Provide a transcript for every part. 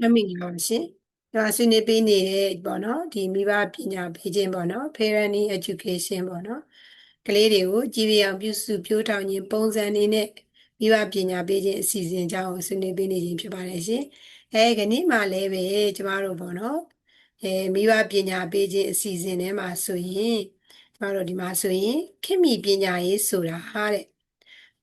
မမင်္ဂလာပါရှင်။ဒါဆွေးနွေးပေးနေတဲ့ပေါ့နော်ဒီမိဘပညာပေးခြင်းပေါ့နော် parenting education ပေါ့နော်ကလေးတွေကိုကြည်ပြအောင်ပြုစုပြောထောင်ခြင်းပုံစံနေနဲ့မိဘပညာပေးခြင်းအစီအစဉ်အကြောင်းကိုဆွေးနွေးပေးနေခြင်းဖြစ်ပါတယ်ရှင်။အဲဒီနေ့မှလည်းပဲကျမတို့ပေါ့နော်အဲမိဘပညာပေးခြင်းအစီအစဉ်ထဲမှာဆိုရင်ကျမတို့ဒီမှာဆိုရင်ခင်မီပညာရေးဆိုတာဟာတဲ့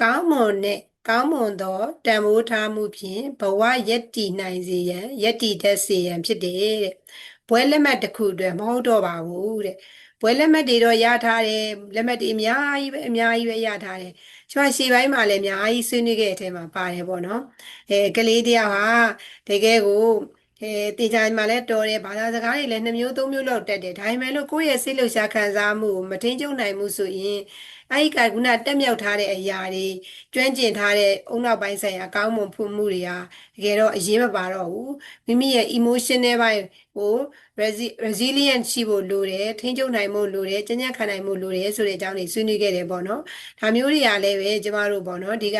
ကောင်းမွန်တဲ့ ကောင်းမွန်သောတန်ဖိုးထားမှုဖြင့်ဘဝယက်တည်နိုင်စေရန်ယက်တည်တတ်စေရန်ဖြစ်တယ်တဲ့ဘွဲလက်မှတ်တစ်ခုအတွက်မဟုတ်တော့ပါဘူးတဲ့ဘွဲလက်မှတ်တွေတော့ရထားတယ်လက်မှတ်တွေအများကြီးပဲအများကြီးပဲရထားတယ်ကျွန်မရှေ့ပိုင်းမှာလည်းအများကြီးဆွေးနွေးခဲ့တဲ့အထဲမှာပါတယ်ပေါ့နော်အဲကလေးတယောက်ဟာတကယ်ကို အဲတေချာမှာလည်းတော်တယ်ဘာသာစကားတွေလည်းနှစ်မျိုးသုံးမျိုးလောက်တက်တယ်ဒါပေမဲ့လို့ကိုယ့်ရဲ့စိတ်လှုပ်ရှားခံစားမှုကိုမထိန်ချုပ်နိုင်မှုဆိုရင်အဲ့ဒီကခုနတက်မြောက်ထားတဲ့အရာတွေကျွမ်းကျင်ထားတဲ့အုံနောက်ပိုင်းဆိုင်ရာကောင်းမွန်မှုမှုတွေဟာတကယ်တော့အရေးမပါတော့ဘူးမိမိရဲ့ emotional ဘိုင်းကို resilient ရှိဖို့လိုတယ်ထိန်းချုပ်နိုင်ဖို့လိုတယ်ကြံ့ကြံ့ခံနိုင်ဖို့လိုတယ်ဆိုတဲ့အကြောင်းတွေဆွေးနွေးခဲ့တယ်ပေါ့နော်ဒါမျိုးတွေကလည်းပဲကျမတို့ပေါ့နော်ဒီက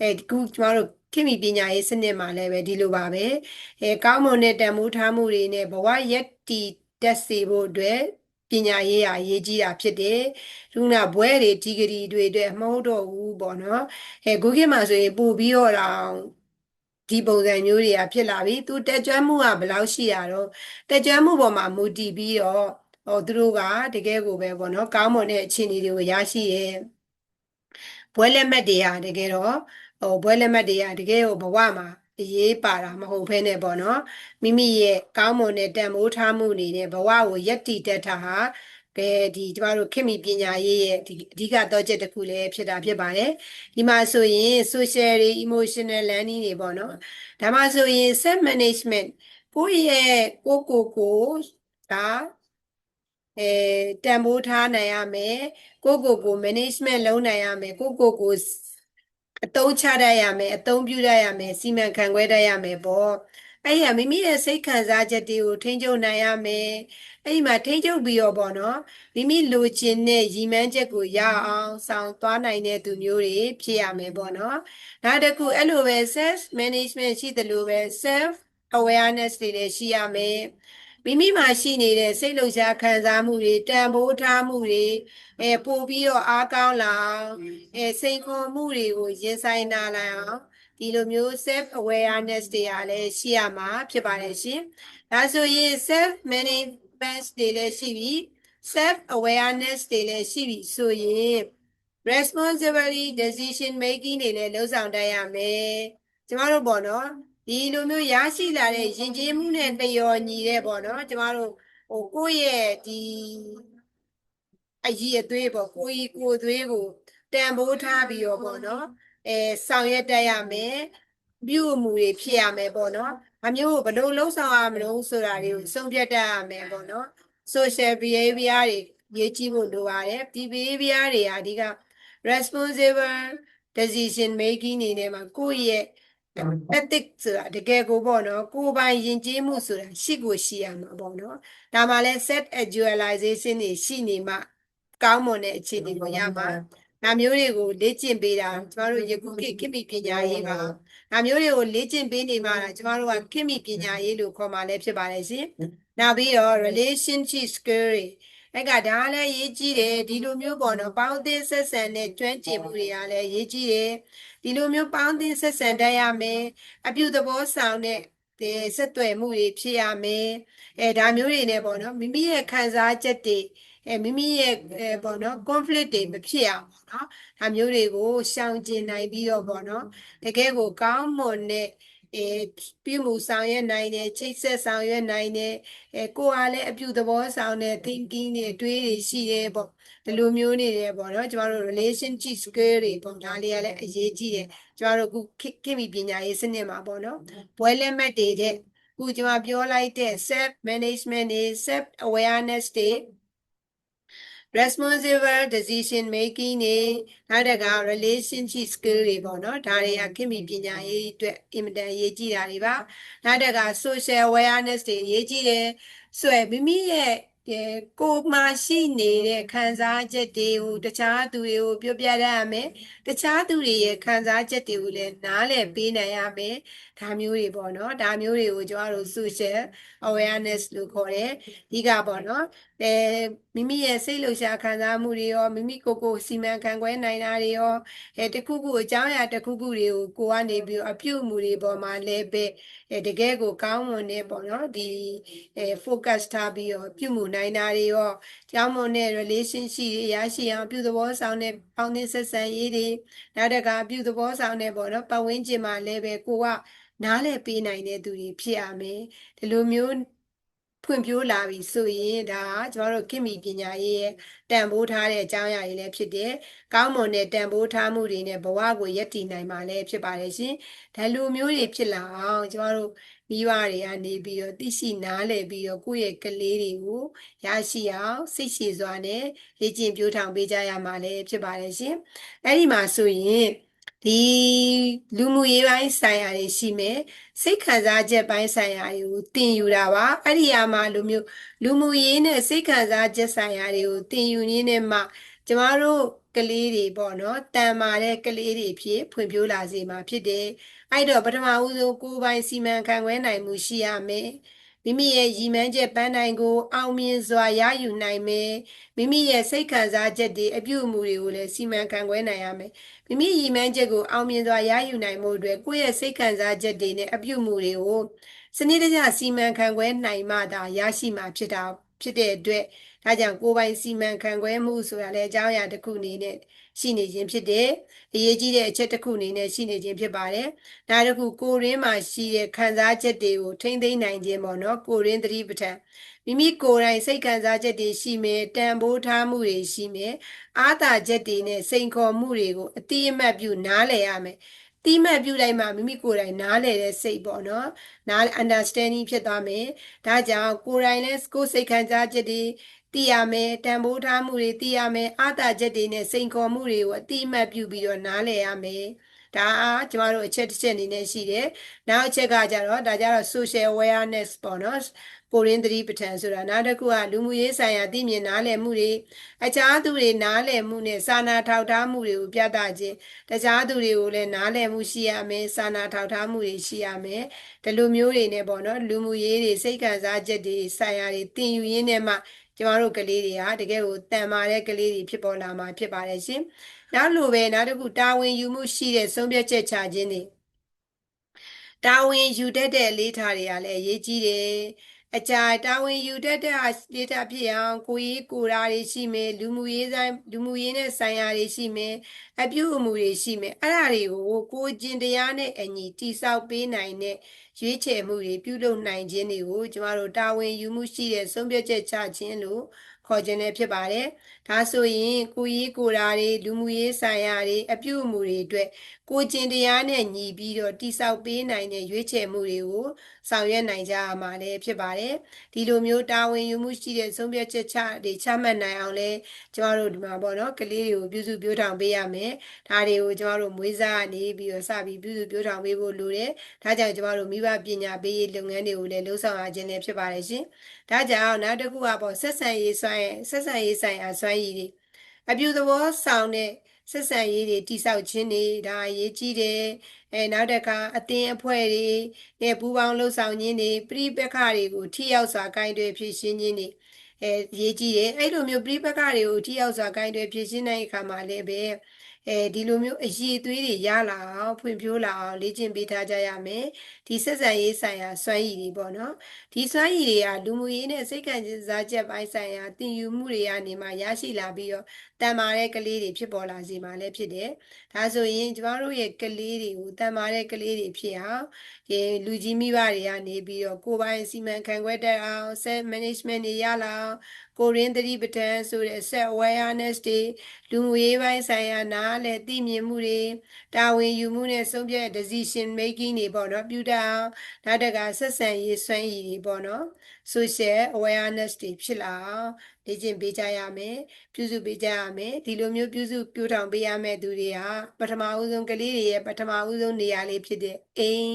အဲခုကျမတို့ ခင်မီပညာရေးစနစ်မှာလည်းပဲဒီလိုပါပဲအဲကောင်းမွန်တဲ့တန်ဖိုးထားမှုတွေနဲ့ဘဝရက်တီတက်စေဖို့အတွက်ပညာရေးရာအရေးကြီးတာဖြစ်တယ်။ခုနဘွဲတွေဒီဂရီတွေအတွက်မဟုတ်တော့ဘူးပေါ့နော်။အဲ Google မှာဆိုရင်ပို့ပြီးတော့တောင်ဒီပုံစံမျိုးတွေကဖြစ်လာပြီ။သူတက်ကြွမှုကဘယ်လောက်ရှိရတော့တက်ကြွမှုပေါ်မှာမူတည်ပြီးတော့ဟိုသူတို့ကတကယ်ကိုပဲပေါ့နော်။ကောင်းမွန်တဲ့အခြေအနေတွေကိုရရှိရဲ့။ဘွဲလက်မှတ်တွေကတကယ်တော့ ဟိုဘွဲလက်မှတ်တွေကတကယ်ကိုဘဝမှာအရေးပါတာမဟုတ်ဘဲနဲ့ပေါ့နော်မိမိရဲ့ကောင်းမွန်တဲ့တန်ဖိုးထားမှုနေတဲ့ဘဝကိုယက်တည်တတ်တာဟာကဲဒီကျမတို့ခင်မီပညာရေးရဲ့ဒီအဓိကတော့ချက်တစ်ခုလည်းဖြစ်တာဖြစ်ပါတယ်ဒီမှာဆိုရင် social တွေ emotional learning တွေပေါ့နော်ဒါမှဆိုရင် self management ကိုယ့်ရဲ့ကိုကိုကိုဒါအဲတန်ဖိုးထားနိုင်ရမယ်ကိုကိုကို management လုပ်နိုင်ရမယ်ကိုကိုကို အသုံးချတတ်ရမယ်အသုံးပြုတတ်ရမယ်စီမံခန့်ခွဲတတ်ရမယ်ပေါ့အဲ့ရမိမိရဲ့စိတ်ခံစားချက်တွေကိုထိန်းချုပ်နိုင်ရမယ်အဲ့ဒီမှာထိန်းချုပ်ပြီးတော့ပေါ့နော်မိမိလိုချင်တဲ့ရည်မှန်းချက်ကိုရအောင်ဆောင်သွားနိုင်တဲ့သူမျိုးတွေဖြစ်ရမယ်ပေါ့နော်နောက်တစ်ခုအဲ့လိုပဲ self management ရှိတယ်လို့ပဲ self awareness တွေလည်းရှိရမယ် မိမိမှာရှိနေတဲ့စိတ်လှုပ်ရှားခံစားမှုတွေတန်ဖိုးထားမှုတွေအဲပို့ပြီးတော့အားကောင်းလာအောင်အဲစိန်ခေါ်မှုတွေကိုရင်ဆိုင်လာနိုင်အောင်ဒီလိုမျိုး self awareness တွေကလည်းရှိရမှာဖြစ်ပါတယ်ရှင်။ဒါဆိုရင် self management တွေလည်းရှိပြီ self awareness တွေလည်းရှိပြီဆိုရင် responsibility decision making တွေလည်းလှုပ်ဆောင်တတ်ရမယ်။ကျမတို့ပေါ့နော် ဒီလိုမျိုးရရှိလာတဲ့ယဉ်ကျေးမှုနဲ့တရော်ညီတဲ့ပေါ့နော်ကျမတို့ဟိုကိုယ့်ရဲ့ဒီအကြီးအသွေးပေါ့ကိုကြီးကိုသွေးကိုတန်ဖိုးထားပြီးတော့ပေါ့နော်အဲဆောင်ရွက်တတ်ရမယ်ပြုမှုတွေဖြစ်ရမယ်ပေါ့နော်အမျိုးဘယ်လိုလှုပ်ဆောင်ရမလို့ဆိုတာတွေကိုစုံပြတ်တတ်ရမယ်ပေါ့နော် social behavior တွေရေးကြည့်ဖို့လိုပါတယ်ဒီ behavior တွေဟာအဓိက responsible decision making နေနဲ့မှာကိုယ့်ရဲ့ ethic ဆိုတာတကယ်ကိုပေါ့နော်ကိုယ်ပိုင်ယဉ်ကျေးမှုဆိုတာရှိကိုရှိရမှာပေါ့နော်ဒါမှလည်း set actualization တွေရှိနေမှကောင်းမွန်တဲ့အခြေအနေကိုရမှာဒါမျိုးတွေကိုလေ့ကျင့်ပေးတာကျမတို့ယခုခေတ်ခေတ်ပညာရေးပါဒါမျိုးတွေကိုလေ့ကျင့်ပေးနေမှကျမတို့ကခေတ်ပညာရေးလို့ခေါ်မှလည်းဖြစ်ပါတယ်ရှင်နောက်ပြီးတော့ relationship skill တွေ အဲ့ကဒါလည်းရေးကြည့်တယ်ဒီလိုမျိုးပေါ့နော်ပေါင်းသင်းဆက်ဆံတဲ့ကျွမ်းကျင်မှုတွေကလည်းရေးကြည့်တယ်ဒီလိုမျိုးပေါင်းသင်းဆက်ဆံတတ်ရမယ်အပြုသဘောဆောင်တဲ့ဒီဆက်သွယ်မှုတွေဖြစ်ရမယ်အဲဒါမျိုးတွေနဲ့ပေါ့နော်မိမိရဲ့ခံစားချက်တွေအဲမိမိရဲ့အဲပေါ့နော် conflict တွေမဖြစ်အောင်ပေါ့နော်ဒါမျိုးတွေကိုရှောင်ကျဉ်နိုင်ပြီးတော့ပေါ့နော်တကယ်ကိုကောင်းမွန်တဲ့ အဲပြုမှုဆောင်ရွက်နိုင်တယ်ချိတ်ဆက်ဆောင်ရွက်နိုင်တယ်အဲကိုယ်ကလည်းအပြုသဘောဆောင်တဲ့ thinking တွေအတွေးတွေရှိတယ်ပေါ့ဒီလိုမျိုးနေတယ်ပေါ့နော်ကျမတို့ relationship skill တွေပေါ့ဒါလေးကလည်းအရေးကြီးတယ်ကျမတို့ခုခင်မီပညာရေးစနစ်မှာပေါ့နော်ဘွဲလက်မှတ်တွေတဲ့ခုကျမပြောလိုက်တဲ့ self management တွေ self awareness တွေ responsible decision making တွေနောက်တက relationship skill တွေပေါ့နော်ဒါတွေကခင်မီပညာရေးအတွက်အင်မတန်ရေးကြီးတာတွေပါနောက်တက social awareness တွေရေးကြီးတယ်ဆိုရယ်မိမိရဲ့ကဲကိုမှရှိနေတဲ့ခံစားချက်တွေကိုတခြားသူတွေကိုပြောပြရမယ်တခြားသူတွေရဲ့ခံစားချက်တွေကိုလည်းနားလည်ပေးနိုင်ရမယ်ဒါမျိုးတွေပေါ့နော်ဒါမျိုးတွေကိုကျွန်တော်တို့ social awareness လို့ခေါ်တယ်ဒီကပေါ့နော်အဲ မိမိရဲ့စိတ်လှုပ်ရှားခံစားမှုတွေရောမိမိကိုယ်ကိုယ်စီမံခန့်ခွဲနိုင်တာတွေရောအဲတခုခုအကြောင်းအရာတခုခုတွေကိုကိုကနေပြီးတော့အပြုအမူတွေပေါ်မှာလည်းပဲအဲတကယ်ကိုကောင်းမွန်နေပေါ့နော်ဒီအဲ focus ထားပြီးတော့ပြုမှုနိုင်တာတွေရောကြောင်းမွန်တဲ့ relationship တွေရရှိအောင်ပြုသဘောဆောင်တဲ့ပေါင်းသင်းဆက်ဆံရေးတွေနောက်တကပြုသဘောဆောင်တဲ့ပေါ့နော်ပတ်ဝန်းကျင်မှာလည်းပဲကိုကနားလည်ပေးနိုင်တဲ့သူတွေဖြစ်ရမယ်ဒီလိုမျိုး ဖွံ့ဖြိုးလာပြီဆိုရင်ဒါကကျမတို့ခင်မီပညာရေးရဲ့တန်ဖိုးထားတဲ့အကြောင်းအရာတွေလည်းဖြစ်တယ်။ကောင်းမွန်တဲ့တန်ဖိုးထားမှုတွေနဲ့ဘဝကိုယက်တည်နိုင်မှာလည်းဖြစ်ပါတယ်ရှင်။ဒါလိုမျိုးတွေဖြစ်လာအောင်ကျမတို့မိဘတွေကနေပြီးတော့သိရှိနားလည်ပြီးတော့ကိုယ့်ရဲ့ကလေးတွေကိုရရှိအောင်စိတ်ရှည်စွာနဲ့လေ့ကျင့်ပြိုးထောင်ပေးကြရမှာလည်းဖြစ်ပါတယ်ရှင်။အဲ့ဒီမှာဆိုရင် ဒီလူမှုရေးပိုင်းဆိုင်ရာတွေရှိမယ်စိတ်ခံစားချက်ပိုင်းဆိုင်ရာတွေကိုသင်ယူတာပါအဲ့ဒီအမှာလူမျိုးလူမှုရေးနဲ့စိတ်ခံစားချက်ဆိုင်ရာတွေကိုသင်ယူရင်းနဲ့မှကျမတို့ကလေးတွေပေါ့နော်တန်မာတဲ့ကလေးတွေဖြစ်ဖွံ့ဖြိုးလာစေမှာဖြစ်တယ်အဲ့တော့ပထမဦးဆုံးကိုယ်ပိုင်စီမံခန့်ခွဲနိုင်မှုရှိရမယ် မိမိရဲ့ရည်မှန်းချက်ပန်းနိုင်ကို အောင်မြင်စွာရယူနိုင်မယ်မိမိရဲ့စိတ်ခံစားချက်တွေအပြုအမူတွေကိုလည်းစီမံခန့်ခွဲနိုင်ရမယ်မိမိရည်မှန်းချက်ကိုအောင်မြင်စွာရယူနိုင်မှုအတွက်ကိုယ့်ရဲ့စိတ်ခံစားချက်တွေနဲ့အပြုအမူတွေကိုစနစ်တကျစီမံခန့်ခွဲနိုင်မှသာရရှိမှာဖြစ်တာ ဖြစ်တဲ့အတွက်ဒါကြောင့်ကိုယ်ပိုင်စီမံခန့်ခွဲမှုဆိုတာလည်းအကြောင်းအရာတစ်ခုအနေနဲ့ရှိနေခြင်းဖြစ်တယ်။အရေးကြီးတဲ့အချက်တစ်ခုအနေနဲ့ရှိနေခြင်းဖြစ်ပါတယ်။ဒါတစ်ခုကိုရင်းမှာရှိတဲ့ခံစားချက်တွေကိုထိမ့်သိမ်းနိုင်ခြင်းပေါ့နော်။ကိုရင်းသတိပဋ္ဌာန်မိမိကိုယ်တိုင်စိတ်ခံစားချက်တွေရှိမယ်တန်ဖိုးထားမှုတွေရှိမယ်အားသာချက်တွေနဲ့စိန်ခေါ်မှုတွေကိုအတိအမှတ်ပြုနားလည်ရမယ်။ တိမှတ်ပြုလိုက်မှမိမိကိုယ်တိုင်နားလည်တဲ့စိတ်ပေါ့နော်နား understanding ဖြစ်သွားမယ်ဒါကြောင့်ကိုယ်တိုင်လဲကိုယ်စိတ်ခံစားချက်တွေသိရမယ်တန်ဖိုးထားမှုတွေသိရမယ်အာသာချက်တွေနဲ့စိန်ခေါ်မှုတွေကိုအတိအမှတ်ပြုပြီးတော့နားလည်ရမယ်ဒါအားကျမတို့အချက်တစ်ချက်အနေနဲ့ရှိတယ်နောက်အချက်ကကြတော့ဒါကြတော့ social awareness ပေါ့နော် ကိုရင်းသတိပဋ္ဌာန်ဆိုတာနောက်တစ်ခုကလူမှုရေးဆိုင်ရာသိမြင်နားလည်မှုတွေအခြားသူတွေနားလည်မှုနဲ့စာနာထောက်ထားမှုတွေကိုပြသခြင်းတခြားသူတွေကိုလည်းနားလည်မှုရှိရမယ်စာနာထောက်ထားမှုတွေရှိရမယ်ဒီလိုမျိုးတွေနဲ့ပေါ့နော်လူမှုရေးတွေစိတ်ခံစားချက်တွေဆိုင်ရာတွေသင်ယူရင်းနဲ့မှကျမတို့ကလေးတွေဟာတကယ်ကိုတန်မာတဲ့ကလေးတွေဖြစ်ပေါ်လာမှာဖြစ်ပါတယ်ရှင်နောက်လိုပဲနောက်တစ်ခုတာဝန်ယူမှုရှိတဲ့ဆုံးဖြတ်ချက်ချခြင်းတွေတာဝန်ယူတတ်တဲ့အလေးထားတွေကလည်းအရေးကြီးတယ် အကြတာဝန်ယူတတ်တဲ့ဒေတာဖြစ်အောင်ကိုရေးကိုရာတွေရှိမယ်လူမှုရေးဆိုင်လူမှုရေးနဲ့ဆိုင်ရာတွေရှိမယ်အပြုအမူတွေရှိမယ်အဲ့ဒါတွေကိုကိုကျင်တရားနဲ့အညီတိဆောက်ပေးနိုင်တဲ့ရွေးချယ်မှုတွေပြုလုပ်နိုင်ခြင်းတွေကိုကျမတို့တာဝန်ယူမှုရှိတဲ့ဆုံးဖြတ်ချက်ချခြင်းလို့ ခေါ်ခြင်းလည်းဖြစ်ပါတယ်။ဒါဆိုရင်ကိုရေးကိုရာတွေလူမှုရေးဆိုင်ရာတွေအပြုအမူတွေအတွက်ကိုကျင်တရားနဲ့ညီပြီးတော့တိဆောက်ပေးနိုင်တဲ့ရွေးချယ်မှုတွေကိုဆောင်ရွက်နိုင်ကြရမှာလည်းဖြစ်ပါတယ်။ဒီလိုမျိုးတာဝန်ယူမှုရှိတဲ့ဆုံးဖြတ်ချက်ချတွေချမှတ်နိုင်အောင်လဲကျမတို့ဒီမှာပေါ့နော်ကလေးတွေကိုပြုစုပြောထောင်ပေးရမယ်။ဒါတွေကိုကျမတို့မွေးစားနေပြီးတော့စပြီးပြုစုပြောထောင်ပေးဖို့လိုတယ်။ဒါကြောင့်ကျမတို့မိဘပညာပေးရေးလုပ်ငန်းတွေကိုလည်းလှုပ်ဆောင်ရခြင်းလည်းဖြစ်ပါတယ်ရှင်။ဒါကြောင့်နောက်တစ်ခုကပေါ့ဆက်ဆံရေးဆိုင်ဆက်ဆံရေးဆိုင်အစွမ်းရည်တွေအပြုသဘောဆောင်တဲ့ဆက်ဆံရေးတွေတိဆောက်ခြင်းတွေဒါအရေးကြီးတယ်အဲနောက်တစ်ခါအသင်းအဖွဲ့တွေနဲ့ပူးပေါင်းလှုပ်ဆောင်ခြင်းတွေပြိပက္ခတွေကိုထိရောက်စွာဂိုင်းတွေဖြည့်ရှင်းခြင်းတွေအဲရေးကြည့်တယ်အဲ့လိုမျိုးပြိပက္ခတွေကိုထိရောက်စွာဂိုင်းတွေဖြည့်ရှင်းတဲ့အခါမှာလည်းပဲ အဲဒီလိုမျိုးအည်သွေးတွေရလာအောင်ဖွံ့ဖြိုးလာအောင်လေ့ကျင့်ပေးထားကြရမယ်ဒီဆက်ဆံရေးဆိုင်ရာစွမ်းရည်တွေပေါ့နော်ဒီစွမ်းရည်တွေကလူမှုရေးနဲ့စိတ်ခံစားချက်ပိုင်းဆိုင်ရာသင်ယူမှုတွေကနေမှရရှိလာပြီးတော့ တန်မာတဲ့ကလေးတွေဖြစ်ပေါ်လာစေမှာလည်းဖြစ်တယ်ဒါဆိုရင်ကျမတို့ရဲ့ကလေးတွေကိုတန်မာတဲ့ကလေးတွေဖြစ်အောင်ဒီလူကြီးမိဘတွေကနေပြီးတော့ကိုယ်ပိုင်စီမံခန့်ခွဲတတ်အောင် set management တွေရလာအောင်ကိုရင်းသတိပဋ္ဌာန်ဆိုတဲ့ set awareness တွေလူမှုရေးပိုင်းဆိုင်ရာနားလည်းသိမြင်မှုတွေတာဝန်ယူမှုနဲ့ဆုံးဖြတ် decision making တွေပေါ့နော်ပြုတတ်အောင်နောက်တကဆက်ဆံရေးစွမ်းရည်တွေပေါ့နော် social awareness တွေဖြစ်လာအောင်လေ့ကျင့်ပေးကြရမယ်ပြုစုပေးကြရမယ်ဒီလိုမျိုးပြုစုပြိုးထောင်ပေးရမယ့်သူတွေကပထမဦးဆုံးကလေးတွေရဲ့ပထမဦးဆုံးနေရာလေးဖြစ်တဲ့အိမ်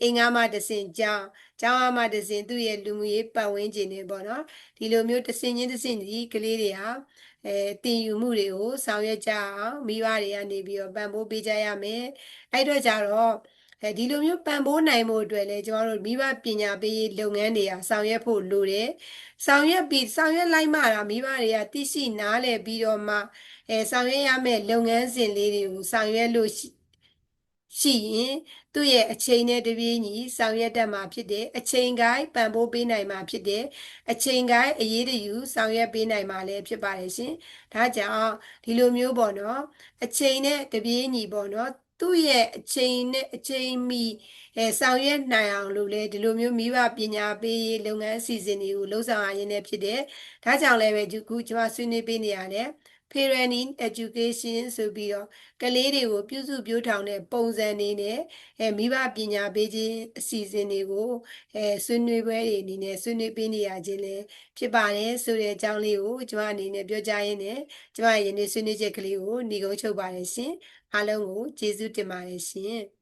အိမ်ကမှတစ်ဆင့်ကြောင်းကျောင်းကမှတစ်ဆင့်သူ့ရဲ့လူမှုရေးပတ်ဝန်းကျင်တွေပေါ့နော်ဒီလိုမျိုးတစ်ဆင့်ချင်းတစ်ဆင့်ဒီကလေးတွေဟာအဲတင်ယူမှုတွေကိုဆောင်ရွက်ကြအောင်မိဘတွေကနေပြီးတော့ပံ့ပိုးပေးကြရမယ်အဲ့တော့ကြတော့ အဲဒီလိုမျိုးပံ့ပိုးနိုင်မှုအတွက်လည်းကျမတို့မိဘပညာပေးရေးလုပ်ငန်းတွေဟာဆောင်ရွက်ဖို့လိုတယ်ဆောင်ရွက်ပြီးဆောင်ရွက်လိုက်မှတာမိဘတွေကသိရှိနားလည်ပြီးတော့မှအဲဆောင်ရွက်ရမယ့်လုပ်ငန်းစဉ်လေးတွေကိုဆောင်ရွက်လို့ရှိရှိရင်သူ့ရဲ့အချိန်နဲ့တပြေးညီဆောင်ရွက်တတ်မှာဖြစ်တယ်အချိန်ကိုင်းပံ့ပိုးပေးနိုင်မှာဖြစ်တယ်အချိန်ကိုင်းအရေးတယူဆောင်ရွက်ပေးနိုင်မှာလည်းဖြစ်ပါတယ်ရှင်ဒါကြောင့်ဒီလိုမျိုးပေါ့နော်အချိန်နဲ့တပြေးညီပေါ့နော် သူ့ရဲ့အချိန်နဲ့အချိန်မီအဲဆောင်ရွက်နိုင်အောင်လို့လေဒီလိုမျိုးမိဘပညာပေးရေးလုပ်ငန်းအစီအစဉ်တွေကိုလှုပ်ဆောင်ရရင်လည်းဖြစ်တယ်။ဒါကြောင့်လည်းပဲဒီခုကျွန်မဆွေးနွေးပေးနေရတယ် parenting education ဆိုပြီးတော့ကလေးတွေကိုပြုစုပြောထောင်တဲ့ပုံစံနေနဲ့အဲမိဘပညာပေးခြင်းအစီအစဉ်တွေကိုအဲဆွေးနွေးပွဲတွေအနေနဲ့ဆွေးနွေးပေးနေရခြင်းလည်းဖြစ်ပါတယ်ဆိုတဲ့အကြောင်းလေးကိုကျွန်မအနေနဲ့ပြောကြားရင်းနဲ့ကျွန်မရဲ့ယနေ့ဆွေးနွေးချက်ကလေးကိုညီကုန်းချုပ်ပါတယ်ရှင်အားလုံးကိုကျေးဇူးတင်ပါတယ်ရှင်